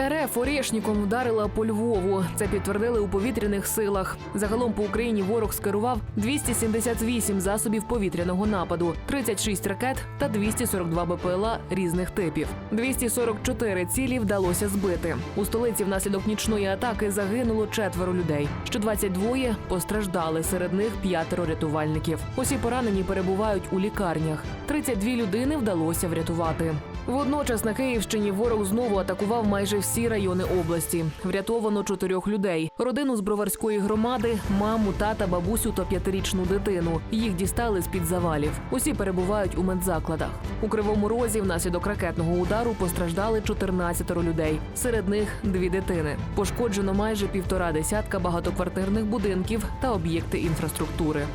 РФ Орєшніком вдарила по Львову. Це підтвердили у повітряних силах. Загалом по Україні ворог скерував 278 засобів повітряного нападу, 36 ракет та 242 БПЛА різних типів. 244 цілі вдалося збити. У столиці внаслідок нічної атаки загинуло четверо людей. Ще 22 постраждали. Серед них п'ятеро рятувальників. Усі поранені перебувають у лікарнях. 32 людини вдалося врятувати. Водночас на Київщині ворог знову атакував майже всі райони області. Врятовано чотирьох людей: родину з броварської громади, маму, тата, бабусю та п'ятирічну дитину. Їх дістали з під завалів. Усі перебувають у медзакладах. У кривому розі внаслідок ракетного удару постраждали 14 людей. Серед них дві дитини. Пошкоджено майже півтора десятка багатоквартирних будинків та об'єкти інфраструктури.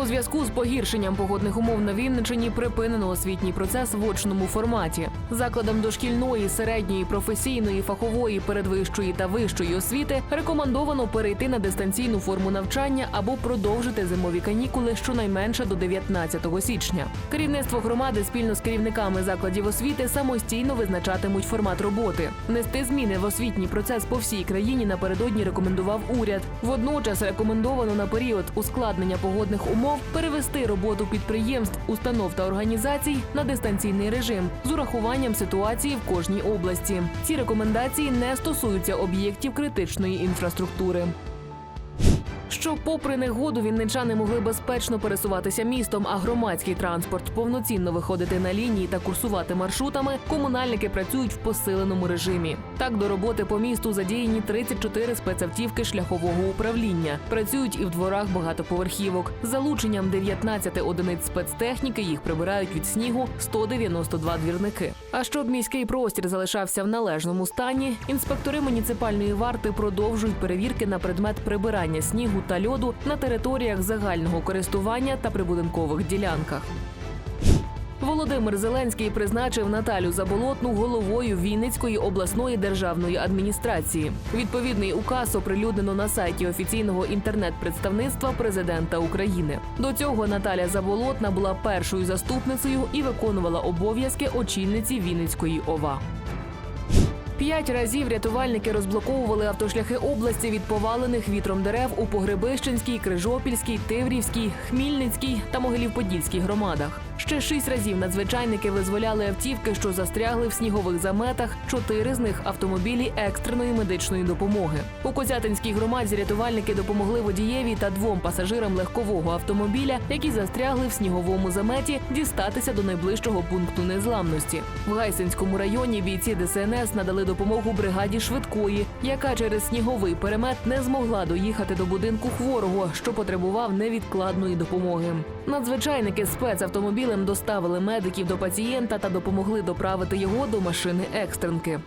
У зв'язку з погіршенням погодних умов на Вінничині припинено освітній процес в очному форматі. Закладам дошкільної, середньої, професійної, фахової, передвищої та вищої освіти рекомендовано перейти на дистанційну форму навчання або продовжити зимові канікули щонайменше до 19 січня. Керівництво громади спільно з керівниками закладів освіти самостійно визначатимуть формат роботи. Внести зміни в освітній процес по всій країні напередодні рекомендував уряд. Водночас рекомендовано на період ускладнення погодних умов перевести роботу підприємств, установ та організацій на дистанційний режим з урахуванням ситуації в кожній області. Ці рекомендації не стосуються об'єктів критичної інфраструктури. Щоб, попри негоду, вінничани могли безпечно пересуватися містом, а громадський транспорт повноцінно виходити на лінії та курсувати маршрутами, комунальники працюють в посиленому режимі. Так до роботи по місту задіяні 34 спецавтівки шляхового управління. Працюють і в дворах багатоповерхівок. Залученням 19 одиниць спецтехніки їх прибирають від снігу 192 двірники. А щоб міський простір залишався в належному стані, інспектори муніципальної варти продовжують перевірки на предмет прибирання снігу та льоду на територіях загального користування та прибудинкових ділянках. Володимир Зеленський призначив Наталю Заболотну головою Вінницької обласної державної адміністрації. Відповідний указ оприлюднено на сайті офіційного інтернет-представництва президента України. До цього Наталя Заболотна була першою заступницею і виконувала обов'язки очільниці Вінницької ОВА. П'ять разів рятувальники розблоковували автошляхи області від повалених вітром дерев у Погребищенській, Крижопільській, Тиврівській, Хмільницькій та Могилів-Подільській громадах. Ще шість разів надзвичайники визволяли автівки, що застрягли в снігових заметах. Чотири з них автомобілі екстреної медичної допомоги. У Козятинській громаді рятувальники допомогли водієві та двом пасажирам легкового автомобіля, які застрягли в сніговому заметі, дістатися до найближчого пункту незламності. В Гайсинському районі бійці ДСНС надали допомогу бригаді швидкої, яка через сніговий перемет не змогла доїхати до будинку хворого, що потребував невідкладної допомоги. Надзвичайники спецавтомобілем доставили медиків до пацієнта та допомогли доправити його до машини екстренки.